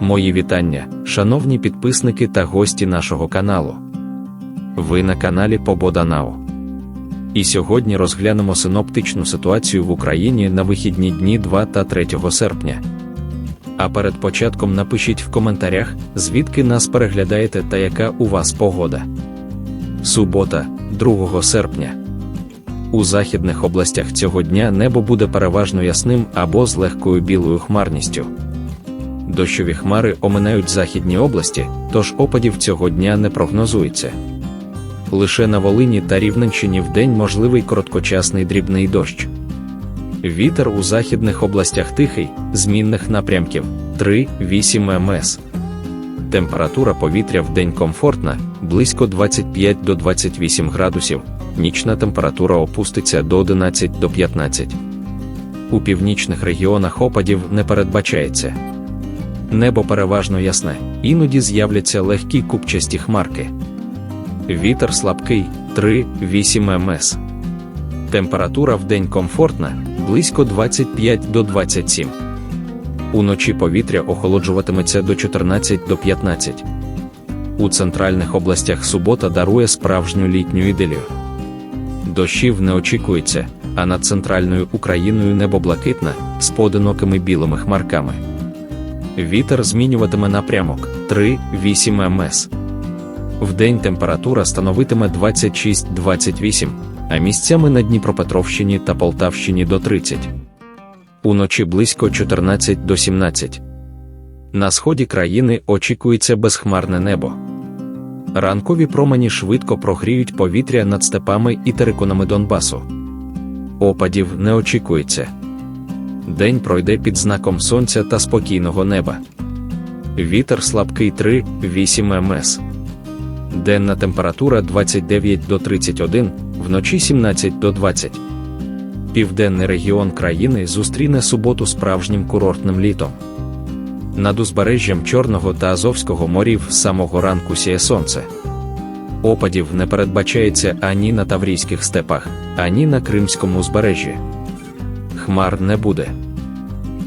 Мої вітання, шановні підписники та гості нашого каналу. Ви на каналі Побода Нау. І сьогодні розглянемо синоптичну ситуацію в Україні на вихідні дні 2 та 3 серпня. А перед початком напишіть в коментарях, звідки нас переглядаєте та яка у вас погода. Субота, 2 серпня. У західних областях цього дня небо буде переважно ясним або з легкою білою хмарністю. Дощові хмари оминають західні області, тож опадів цього дня не прогнозується. Лише на Волині та Рівненщині вдень можливий короткочасний дрібний дощ. Вітер у західних областях тихий, змінних напрямків 3-8 МС. Температура повітря в день комфортна, близько 25 до 28 градусів, нічна температура опуститься до 11 до 15. У північних регіонах опадів не передбачається. Небо переважно ясне, іноді з'являться легкі купчасті хмарки. Вітер слабкий 3-8 МС. Температура в день комфортна, близько 25 до 27. Уночі повітря охолоджуватиметься до 14 до 15. У центральних областях субота дарує справжню літню іделію. Дощів не очікується, а над центральною Україною небо блакитне з поодинокими білими хмарками. Вітер змінюватиме напрямок 3-8 МС. Вдень температура становитиме 26-28, а місцями на Дніпропетровщині та Полтавщині до 30. Уночі близько 14 до 17. На сході країни очікується безхмарне небо. Ранкові промені швидко прогріють повітря над степами і териконами Донбасу. Опадів не очікується. День пройде під знаком сонця та спокійного неба. Вітер слабкий 3-8 МС. Денна температура 29 до 31, вночі 17 до 20. Південний регіон країни зустріне суботу справжнім курортним літом. Над узбережжям Чорного та Азовського морів з самого ранку сіє сонце. Опадів не передбачається ані на Таврійських степах, ані на Кримському узбережжі. Хмар не буде.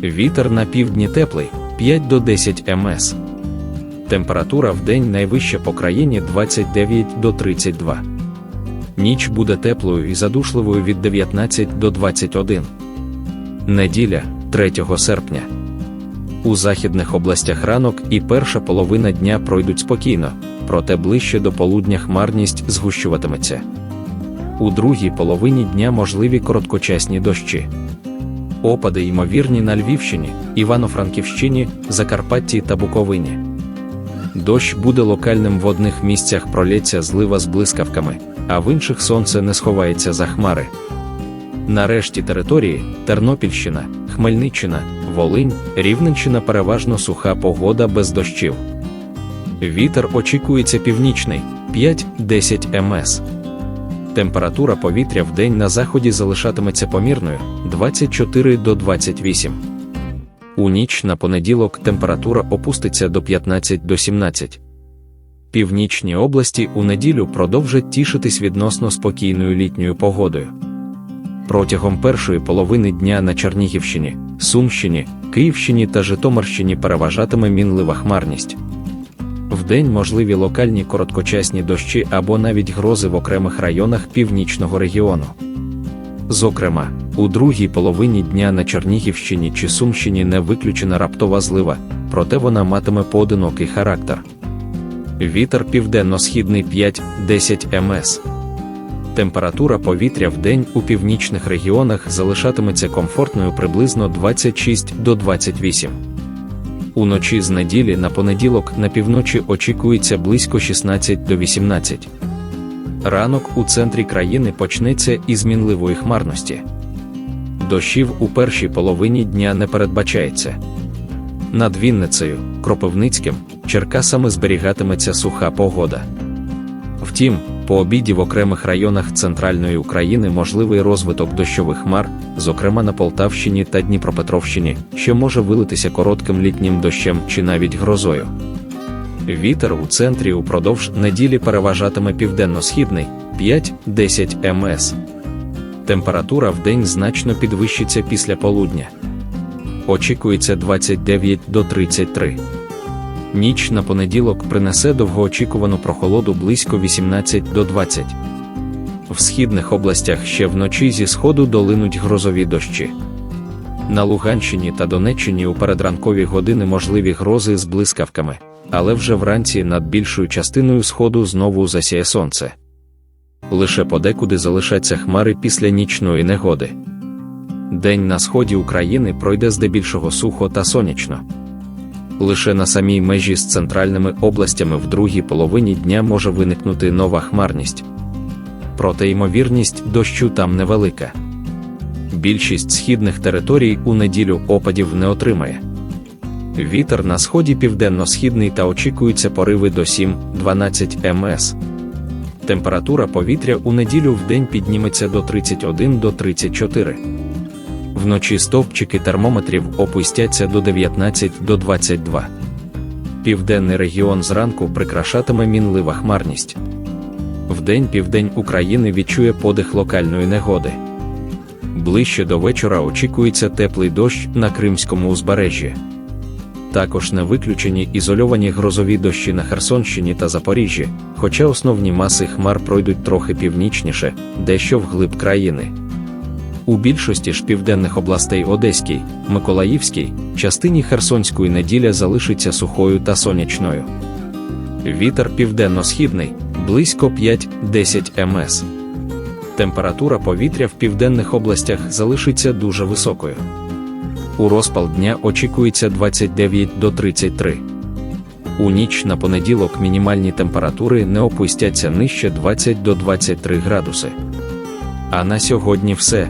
Вітер на півдні теплий 5 до 10 МС. Температура в день найвища по країні 29 до 32. Ніч буде теплою і задушливою від 19 до 21. Неділя 3 серпня. У західних областях ранок і перша половина дня пройдуть спокійно, проте ближче до полудня хмарність згущуватиметься. У другій половині дня можливі короткочасні дощі. Опади ймовірні на Львівщині, Івано-Франківщині, Закарпатті та Буковині. Дощ буде локальним в одних місцях пролється злива з блискавками, а в інших сонце не сховається за хмари. Нарешті території Тернопільщина, Хмельниччина, Волинь, Рівненщина переважно суха погода без дощів. Вітер очікується північний 5-10 МС. Температура повітря в день на заході залишатиметься помірною 24 до 28. У ніч на понеділок температура опуститься до 15 до 17. Північні області у неділю продовжать тішитись відносно спокійною літньою погодою. Протягом першої половини дня на Чернігівщині, Сумщині, Київщині та Житомирщині переважатиме мінлива хмарність. Вдень можливі локальні короткочасні дощі або навіть грози в окремих районах північного регіону. Зокрема, у другій половині дня на Чернігівщині чи Сумщині не виключена раптова злива, проте вона матиме поодинокий характер. Вітер південно-східний 5-10 МС. Температура повітря в день у північних регіонах залишатиметься комфортною приблизно 26 до 28. Уночі з неділі на понеділок на півночі очікується близько 16 до 18. Ранок у центрі країни почнеться із мінливої хмарності. Дощів у першій половині дня не передбачається. Над Вінницею, Кропивницьким, Черкасами зберігатиметься суха погода. Втім, по обіді в окремих районах центральної України можливий розвиток дощових хмар, зокрема на Полтавщині та Дніпропетровщині, що може вилитися коротким літнім дощем чи навіть грозою. Вітер у центрі упродовж неділі переважатиме південно-східний 5-10 МС. Температура в день значно підвищиться після полудня. Очікується 29 до 33. Ніч на понеділок принесе довгоочікувану прохолоду близько 18 до 20. В східних областях ще вночі зі сходу долинуть грозові дощі. На Луганщині та Донеччині у передранкові години можливі грози з блискавками, але вже вранці над більшою частиною сходу знову засіє сонце. Лише подекуди залишаться хмари після нічної негоди. День на сході України пройде здебільшого сухо та сонячно. Лише на самій межі з центральними областями в другій половині дня може виникнути нова хмарність. Проте ймовірність дощу там невелика. Більшість східних територій у неділю опадів не отримає. Вітер на сході південно-східний та очікуються пориви до 7-12 МС. Температура повітря у неділю в день підніметься до 31 до 34. Вночі стовпчики термометрів опустяться до 19 до 22. Південний регіон зранку прикрашатиме мінлива хмарність. Вдень південь України відчує подих локальної негоди. Ближче до вечора очікується теплий дощ на Кримському узбережжі. Також не виключені ізольовані грозові дощі на Херсонщині та Запоріжжі, хоча основні маси хмар пройдуть трохи північніше, дещо вглиб країни. У більшості ж південних областей Одеській, Миколаївській, частині Херсонської неділя залишиться сухою та сонячною. Вітер південно-східний близько 5-10 МС. Температура повітря в південних областях залишиться дуже високою. У розпал дня очікується 29 до 33. У ніч на понеділок мінімальні температури не опустяться нижче 20 до 23 градуси. А на сьогодні все,